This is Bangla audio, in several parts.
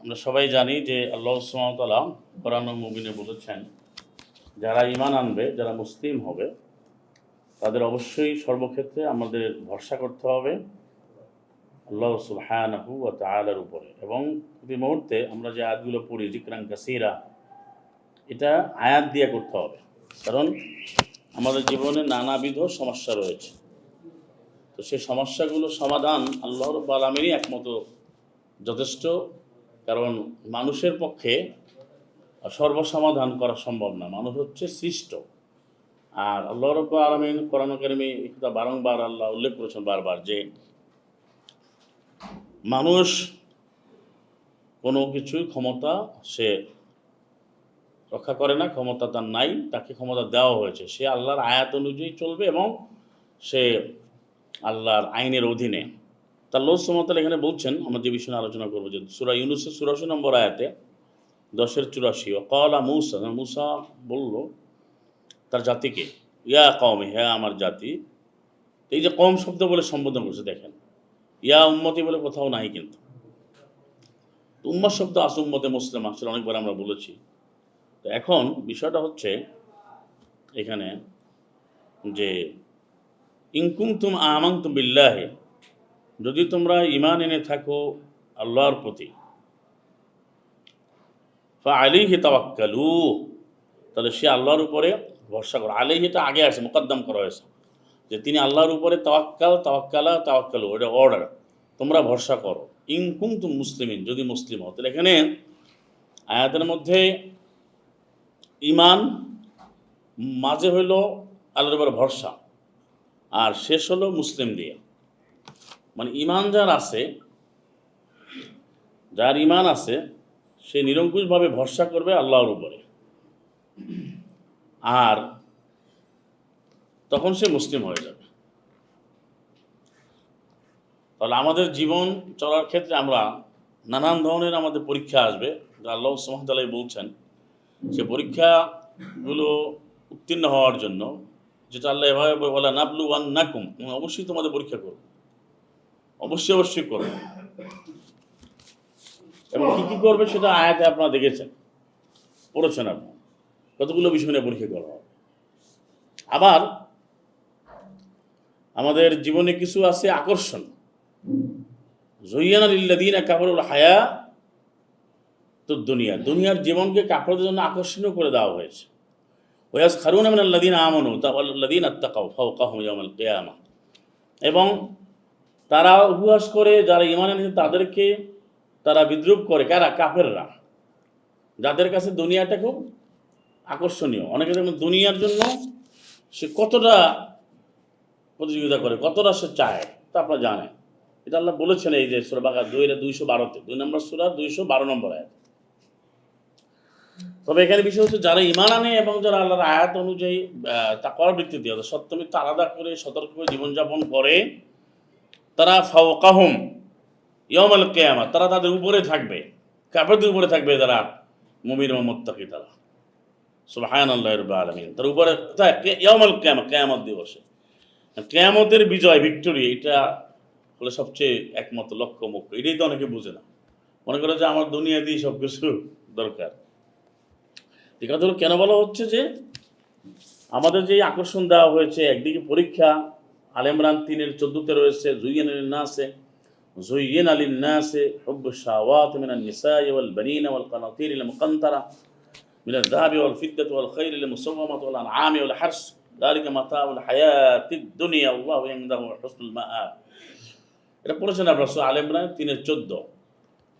আমরা সবাই জানি যে আল্লাহ সুমতলা কোরআন মুবিনে বলেছেন, যারা ইমান আনবে, যারা মুসলিম হবে, তাদের অবশ্যই সর্বক্ষেত্রে আমাদের ভরসা করতে হবে আল্লাহ সুবহানাহু ওয়া তাআলার উপরে। এবং প্রতি মুহূর্তে আমরা যে আয়াতগুলো পড়ি জিকরান কাসিরা, এটা আয়াত দিয়ে করতে হবে। কারণ আমাদের জীবনে নানাবিধ সমস্যা রয়েছে। সেই সমস্যাগুলো সমাধান আল্লাহ রব্বুল আলমিনই একমত যথেষ্ট, কারণ মানুষের পক্ষে সর্বসমাধান করা সম্ভব না। মানুষ হচ্ছে সৃষ্ট। আর আল্লাহ রব্বুল আলমিন কোরআন কারিমে এটা বারংবার আল্লাহ উল্লেখ করেছেন বারবার যে মানুষ কোনো কিছুই ক্ষমতা সে রক্ষা করে না, ক্ষমতা তার নাই, তাকে ক্ষমতা দেওয়া হয়েছে। সে আল্লাহর আয়াত অনুযায়ী চলবে এবং সে আল্লাহর আইনের অধীনে। তার লোক সমতাল এখানে বলছেন, আমরা যে বিষয়ে আলোচনা করব, যে সুরা ইউনুসের চুরাশি নম্বর আয়াতে, দশের চুরাশি কলা মূসা মূসা বলল তার জাতিকে, ইয়া কমে হ্যাঁ আমার জাতি, এই যে কম শব্দ বলে সম্বোধন করছে, দেখেন। ইয়া উম্মতি বলে কোথাও নাই কিন্তু। উম্মত শব্দ আস উম্মতে মুসলিম, আসলে অনেকবার আমরা বলেছি। তো এখন বিষয়টা হচ্ছে এখানে যে ইনকুম তুম আমাং তুম বিল্লাহে, যদি তোমরা ইমান এনে থাকো আল্লাহর প্রতি আলিহি তাওয়াক্কালু, তাহলে সে আল্লাহর উপরে ভরসা করো। আলিহিটা আগে আছে, মোকদ্দম করা হয়েছে, যে তিনি আল্লাহর উপরে তাওয়াক্কাল, তাওয়াক্কালা, তাওয়াক্কালু, এটা অর্ডার তোমরা ভরসা করো। ইনকুম তুম মুসলিমিন, যদি মুসলিম হও, তাহলে এখানে আয়াতের মধ্যে ইমান মাঝে হইল আল্লাহর উপরে ভরসা আর শেষ হলো মুসলিম দিয়ে। মানে ইমান যার আছে, যার ইমান আছে, সে নিরঙ্কুশভাবে ভরসা করবে আল্লাহর উপরে। আর তখন সে মুসলিম হয়ে যাবে। তাহলে আমাদের জীবন চলার ক্ষেত্রে আমরা নানান ধরনের আমাদের পরীক্ষা আসবে, যা আল্লাহ সুমতালাই বলছেন। সে পরীক্ষাগুলো উত্তীর্ণ হওয়ার জন্য যেটা আল্লাহ এভাবে বলা নাবলু ওয়ান নাকুম অবশ্যই তোমাদের পরীক্ষা করব অবশ্যই অবশ্যই করবে এবং কী কী করবে সেটা আয়াতে আপনারা দেখেছেন, পড়েছেন আপনি। কতগুলো বিষয় নিয়ে পরীক্ষা করা হবে। আবার আমাদের জীবনে কিছু আছে আকর্ষণ। জইয়ান আলিল্লাদিন কাপড় হায়া তো দুনিয়া। দুনিয়ার জীবনকে কাপড়দের জন্য আকর্ষণীয় করে দেওয়া হয়েছে। ওয়াস খারুন আমিন আল্লাদিন আমনু তাল্লাদিন আত্মাকাউ ফাউকাহুম ইয়াউমাল কিয়ামা এবং তারা উপহাস করে, যারা ইমান এনেছে, তাদেরকে তারা বিদ্রুপ করে। কারা? কাফেররা। যাদের কাছে দুনিয়াটা খুব আকর্ষণীয়। অনেকে দেখবেন দুনিয়ার জন্য সে কতটা প্রতিযোগিতা করে, কতটা সে চায়, তা আপনারা জানেন। এটা আল্লাহ বলেছেন এই যে সুরবাগা দুই দুইশো বারোতে। দুই নম্বর সুরা, দুইশো বারো নম্বর আয়াত। তবে এখানে বিষয় হচ্ছে যারা ইমান আনে এবং যারা আল্লাহর আয়াত অনুযায়ী তা করার ভিত্তিতে অর্থাৎ সত্যমিত্র আলাদা করে সতর্ক করে জীবনযাপন করে, তারা ফাওকাহুম ইয়মাল কেয়ামা তারা তাদের উপরে থাকবে কাপড়দের উপরে থাকবে তারা মুমির মোত্তাকি তারা। সুবাহান আল্লাহ আলমিন। তার উপরে ইয়মাল কেয়ামা কেয়ামত দিবসে। কেয়ামতের বিজয় ভিক্টোরি এটা হলো সবচেয়ে একমত লক্ষ্য মুখ্য এটাই তো অনেকে বুঝে না। মনে করে যে আমার দুনিয়া দিয়ে সব কিছু দরকার। এই কথাগুলো কেন বলা হচ্ছে যে আমাদের যে আকর্ষণ দেওয়া হয়েছে একদিকে পরীক্ষা আল ইমরান তিনের চোদ্দতে রয়েছে জুইয়েন নাসে জুইয়েন আলী নাসে حب الشهوات من النساء والبنين والقناطير المقنطرة من الذهب والفضة والخيل المسومة والأنعام والحرث ذلك متاع الحياة الدنيا والله عنده حسن المآب এটা পড়েছেন আপনার আল ইমরান তিনের চোদ্দ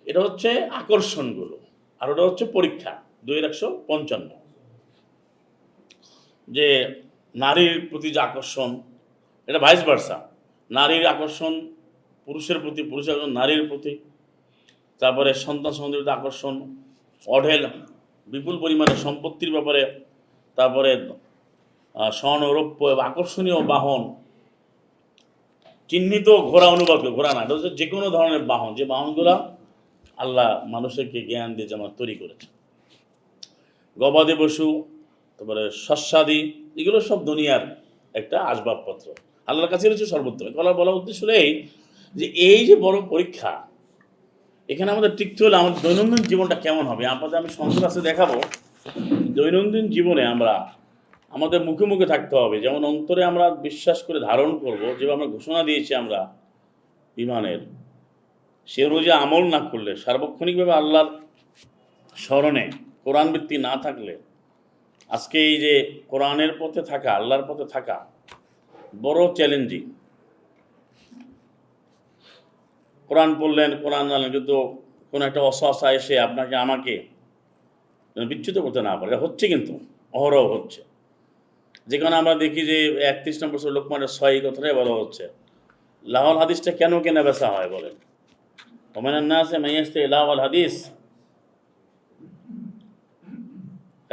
এটা হচ্ছে আকর্ষণগুলো আর ওটা হচ্ছে পরীক্ষা দুই একশো পঞ্চান্ন। যে নারীর প্রতি যে আকর্ষণ এটা ভাইস ভার্সা নারীর আকর্ষণ পুরুষের প্রতি পুরুষের নারীর প্রতি। তারপরে সন্তান সন্তানের আকর্ষণ অঢেল বিপুল পরিমাণে সম্পত্তির ব্যাপারে তারপরে আহ, স্বর্ণ রৌপ্য এবং আকর্ষণীয় বাহন। চিহ্নিত ঘোড়া অনুভব ঘোড়া না এটা হচ্ছে যে কোনো ধরনের বাহন। যে বাহনগুলা আল্লাহ মানুষকে জ্ঞান দিয়ে যেমন তৈরি করেছে। গবাদি পশু, তারপরে শস্যাদি, এগুলো সব দুনিয়ার একটা আসবাবপত্র। আল্লাহর কাছে রয়েছে সর্বোত্তম। বলা বলা উদ্দেশ্য এই যে এই যে বড় পরীক্ষা, এখানে আমাদের টিকতে হলে আমাদের দৈনন্দিন জীবনটা কেমন হবে? আপনাদের আমি সংসদ আছে দেখাবো। দৈনন্দিন জীবনে আমরা, আমাদের মুখে মুখে থাকতে হবে। যেমন অন্তরে আমরা বিশ্বাস করে ধারণ করব, যেভাবে আমরা ঘোষণা দিয়েছি আমরা ইমানের সে অনুযায়ী আমল না করলে সার্বক্ষণিকভাবে আল্লাহর স্মরণে কোরআন বৃত্তি না থাকলে, আজকে এই যে কোরআনের পথে থাকা, আল্লাহর পথে থাকা, বড় চ্যালেঞ্জিং। কোরআন পড়লেন, কোরআন জানলেন, কিন্তু কোনো একটা অসহসা এসে আপনাকে, আমাকে যেন বিচ্যুত করতে না পারে। হচ্ছে কিন্তু, অহরহ হচ্ছে। যেখানে আমরা দেখি যে একত্রিশ নম্বর লোকমানের ছয় কথাটাই বলা হচ্ছে। লাহল হাদিসটা কেন কেনা বেচা হয় বলেন? ওমেনার না আছে মাইয়াস্তে লাহল হাদিস।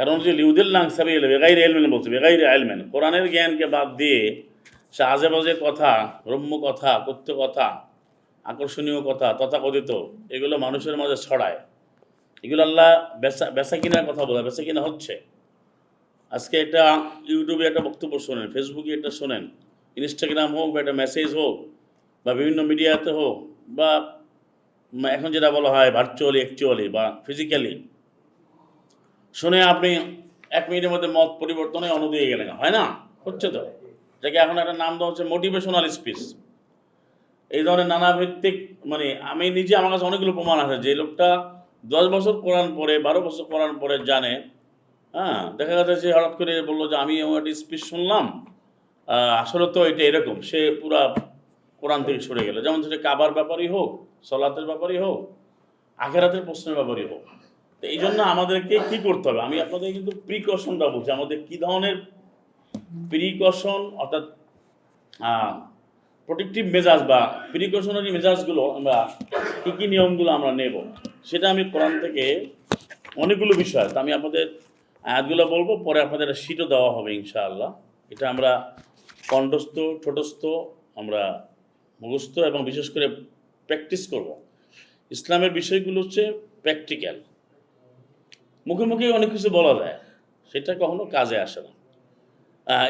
কারণ যে লিউদুল্লাহ সাবি বেগাইর এলমেন বলছে, বেগাইর এলমেন। কোরআনের জ্ঞানকে বাদ দিয়ে সে আজে বাজে কথা, রম্য কথা কথ্য কথা, আকর্ষণীয় কথা, তথাকথিত, এগুলো মানুষের মাঝে ছড়ায়। এগুলো আল্লাহ বেচা বেচা কিনার কথা বলে বেচা কিনা হচ্ছে। আজকে এটা ইউটিউবে একটা বক্তব্য শোনেন, ফেসবুকে একটা শোনেন, ইনস্টাগ্রাম হোক বা একটা মেসেজ হোক, বা বিভিন্ন মিডিয়াতে হোক, বা এখন যেটা বলা হয় ভার্চুয়ালি অ্যাকচুয়ালি বা ফিজিক্যালি শুনে আপনি এক মিনিটের মধ্যে মত পরিবর্তনে অনু দিয়ে গেলেন, হয় না? হচ্ছে তো। যাকে এখন একটা নাম দেওয়া হচ্ছে মোটিভেশনাল স্পিচ এই ধরনের নানা ভিত্তিক মানে আমি নিজে আমার কাছে অনেকগুলো প্রমাণ আছে। যে লোকটা দশ বছর কোরআন পরে বারো বছর কোরআন পরে জানে হ্যাঁ দেখা গেছে সে হঠাৎ করে বলল যে, আমি এমন একটা স্পিচ শুনলাম। আসলে তো এটা এরকম, সে পুরা কোরআন থেকে সরে গেল। যেমন সেটা কাবার ব্যাপারই হোক, সলাতের ব্যাপারই হোক, আখেরাতের প্রশ্নের ব্যাপারই হোক। তো এই জন্য আমাদেরকে কি করতে হবে? আমি আপনাদের কিন্তু প্রিকশনটা বলছি। আমাদের কি ধরনের প্রিকশন অর্থাৎ প্রোটেকটিভ মেজাজ বা প্রিকশনারি মেজাজগুলো আমরা কী কী নিয়মগুলো আমরা নেব? সেটা আমি কোরআন থেকে অনেকগুলো বিষয়, তো আমি আপনাদের আয়াতগুলো বলব, পরে আপনাদের সিটও দেওয়া হবে ইনশাআল্লাহ। এটা আমরা কণ্ঠস্থ ছোটস্থ আমরা মুখস্থ এবং বিশেষ করে প্র্যাকটিস করব। ইসলামের বিষয়গুলো হচ্ছে প্র্যাকটিক্যাল মুখে মুখে অনেক কিছু বলা যায়। সেটা কখনো কাজে আসে না।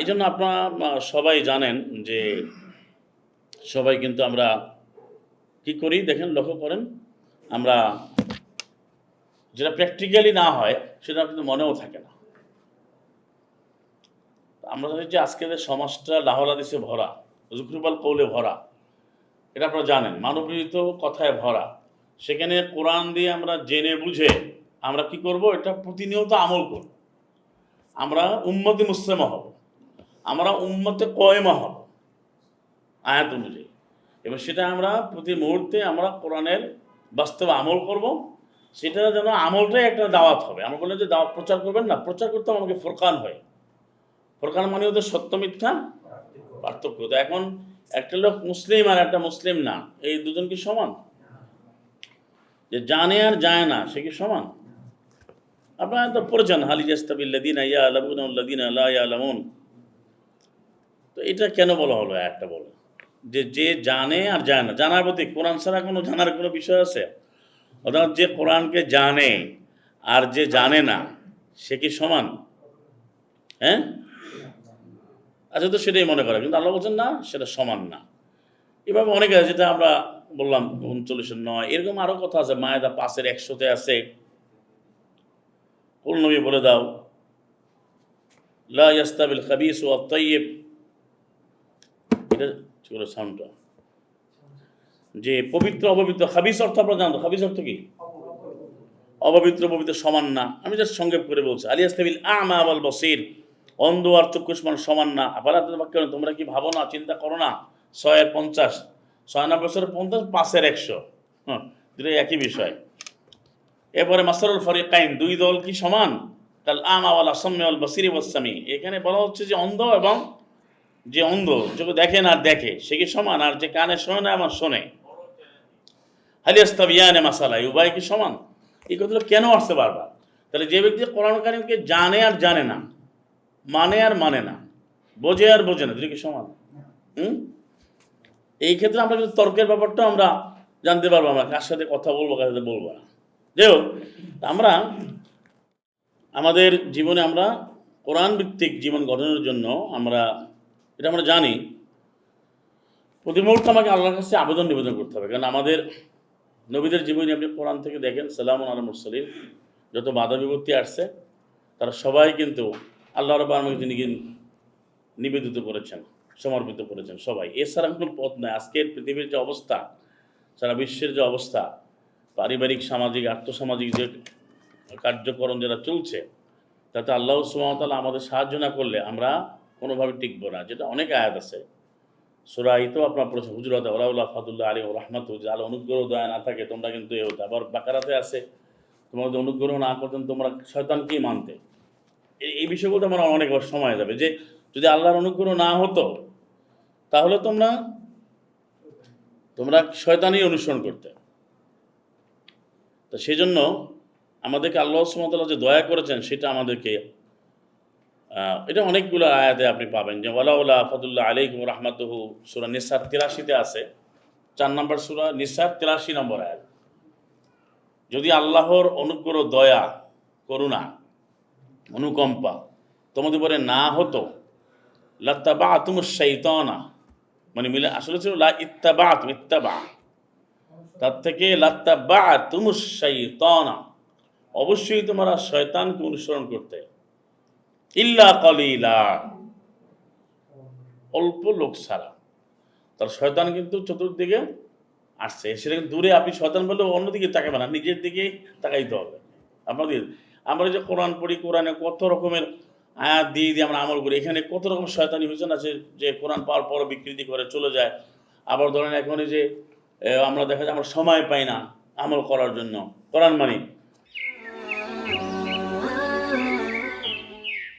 এই জন্য আপনারা সবাই জানেন যে সবাই কিন্তু আমরা কি করি? দেখেন, লক্ষ্য করেন, আমরা যেটা প্র্যাকটিক্যালি না হয়, সেটা কিন্তু মনেও থাকে না। আমরা যে আজকের সমাজটা লাহলাদিসে ভরা জুকরুবাল কৌলে ভরা। এটা আপনারা জানেন, মানবীয়িত কথায় ভরা। সেখানে কোরআন দিয়ে আমরা জেনে বুঝে আমরা কি করব? এটা প্রতিনিয়ত আমল করব। আমরা উম্মতে মুসলিমা হব। আমরা উম্মতে কয়েমা হব। আয়াত অনুযায়ী। এবং সেটা আমরা প্রতি মুহূর্তে আমরা কোরআনের বাস্তবে আমল করব। সেটা যেন আমলটাই একটা দাওয়াত হবে। আমরা বললাম যে দাওয়াত প্রচার করবেন না, প্রচার করতে আমাকে ফোরকান হয়। ফোরকান মানে হচ্ছে সত্য, মিথ্যা, পার্থক্য। তো এখন একটা লোক মুসলিম আর একটা মুসলিম না, এই দুজন কি সমান? যে জানে আর যায় না, সে কি সমান? আপনারা তো পড়েছেন হালিজাস্তাবিল্লাদিন ইয়া আলামুন আল্লাদিন আল্লাহ আলামুন তো এটা কেন বলা হলো? একটা বলো। যে যে জানে আর জানে না। জানার প্রতি কোরআন ছাড়া কোনো জানার কোনো বিষয় আছে? অর্থাৎ যে কোরআনকে জানে আর যে জানে না, সে কি সমান? হ্যাঁ? আচ্ছা তো সেটাই মনে করে। কিন্তু আল্লাহ বলছেন, না, সেটা সমান না। এভাবে অনেকে আছে, যেটা আমরা বললাম, উনচল্লিশের নয়, এরকম আরও কথা আছে মায়েদা পাশের একশোতে আছে। নবী বলে দাও। লা ইয়াস্তাবিল খাবিস ও তৈব এটা সাউন্ডটা। যে পবিত্র অপবিত্র খাবিস অর্থ আপনারা জানতো। খাবিস অর্থ কি? অপবিত্র, পবিত্র সমান না। আমি জাস্ট সংক্ষেপ করে বলছি। আলিয়াস্তাবিল আমা আবাল বসির। অন্ধ আর চক্ষুষ্মান সমান না। আপারাত বাক্য তোমরা কি ভাবো না, চিন্তা করো না। ছয়ের পঞ্চাশ। ছয় না বছরের পঞ্চাশ, পাঁচের একশো। হ্যাঁ দুটোই একই বিষয়। এরপরে মাসারুল ফরিকাইন, দুই দল কি সমান? কাল আমাওয়াল আসাম্মেওয়াল বসিরি ওয়াসামি এখানে বলা হচ্ছে যে অন্ধ এবং যে অন্ধ চোখে দেখে না দেখে, সে কি সমান? আর যে কানে শোনে না, আমার শোনে। হালিয়াস্তাবিয়ানে মাসালা উভয় কি সমান? এই কথাগুলো কেন আসছে বারবার তাহলে যে ব্যক্তি কোরআন কারিমকে জানে আর জানে না মানে আর মানে না, বোঝে আর বোঝে না, দুটো কি সমান? হুম? এই ক্ষেত্রে আমরা কিন্তু তর্কের ব্যাপারটা আমরা জানতে পারব, আমরা কার সাথে কথা বলব, কার সাথে বলব না। যাই হোক আমরা আমাদের জীবনে আমরা কোরআন ভিত্তিক জীবন গঠনের জন্য আমরা, এটা আমরা জানি, প্রতি মুহূর্তে আমাকে আল্লাহর কাছে আবেদন নিবেদন করতে হবে। কারণ আমাদের নবীদের জীবনী আপনি কোরআন থেকে দেখেন সালাম আল মুরসালিন, যত বাধা বিপত্তি আসছে, তারা সবাই কিন্তু আল্লাহ রব আমাকে তিনি নিবেদিত করেছেন, সমর্পিত করেছেন সবাই। এছাড়া কোনো পথ নয় আজকের পৃথিবীর যে অবস্থা, সারা বিশ্বের যে অবস্থা পারিবারিক, সামাজিক, আর্থসামাজিক যে কার্যক্রম যেটা চলছে, তাতে আল্লাহ সুমতাল আমাদের সাহায্য না করলে আমরা কোনোভাবে টিকবো না। যেটা অনেক আয়াত আছে। সুরাই তো আপনার পড়েছে হুজুরত আল্লাহ ফাতুল্লাহ আলী রহমত আল্লাহ অনুগ্রহ, দয়া না থাকে, তোমরা কিন্তু এ হতে। আবার বাকারাতে আছে যদি অনুগ্রহ না করতেন তোমরা শয়তানকেই মানতে? এই- বিষয়গুলো আমার অনেক সময় যাবে যে, যদি আল্লাহর অনুগ্রহ না হতো, তাহলে তোমরা তোমরা শয়তানই অনুসরণ করতে। তো সেই জন্য আমাদেরকে আল্লাহ সুমতাল্লাহ যে দয়া করেছেন, সেটা আমাদেরকে এটা অনেকগুলো আয়াতে আপনি পাবেন যে ওয়ালাউলা ফতুল্লাহ আলাইকুম রহমাতুহু, সুরা নিসার তিরাশিতে আছে, চার নম্বর সুরা নিসার তিরাশি নম্বর আয়াত। যদি আল্লাহর অনুগ্রহ, দয়া, করুণা, অনুকম্পা তোমাদের উপরে না হতো লাত্তাবা তুমুর শৈতানা মানে মিলে আসলে ছিল লা ইত্তাবা ইত্তাবা তার থেকে লাত্তাবা তুমুর শৈতানা অবশ্যই তোমরা শয়তানকে অনুসরণ করতে। ইল্লা কলিলা। অল্প লোক ছাড়া। তার শয়তান কিন্তু চতুর্দিকে আসছে। সেটা দূরে আপনি শয়তান বললে অন্যদিকে তাকাবে না, নিজের দিকে তাকাইতে হবে। আপনাদের, আমরা যে কোরআন পড়ি, কোরআনে কত রকমের আয়াত দিয়ে দিয়ে আমরা আমল করি। এখানে কত রকম শয়তানি হয়েছে না যে কোরআন পাওয়ার পর বিকৃতি করে চলে যায়। আবার ধরেন এখন যে আমরা দেখা যায় আমরা সময় পাই না আমল করার জন্য। কোরআন মানি?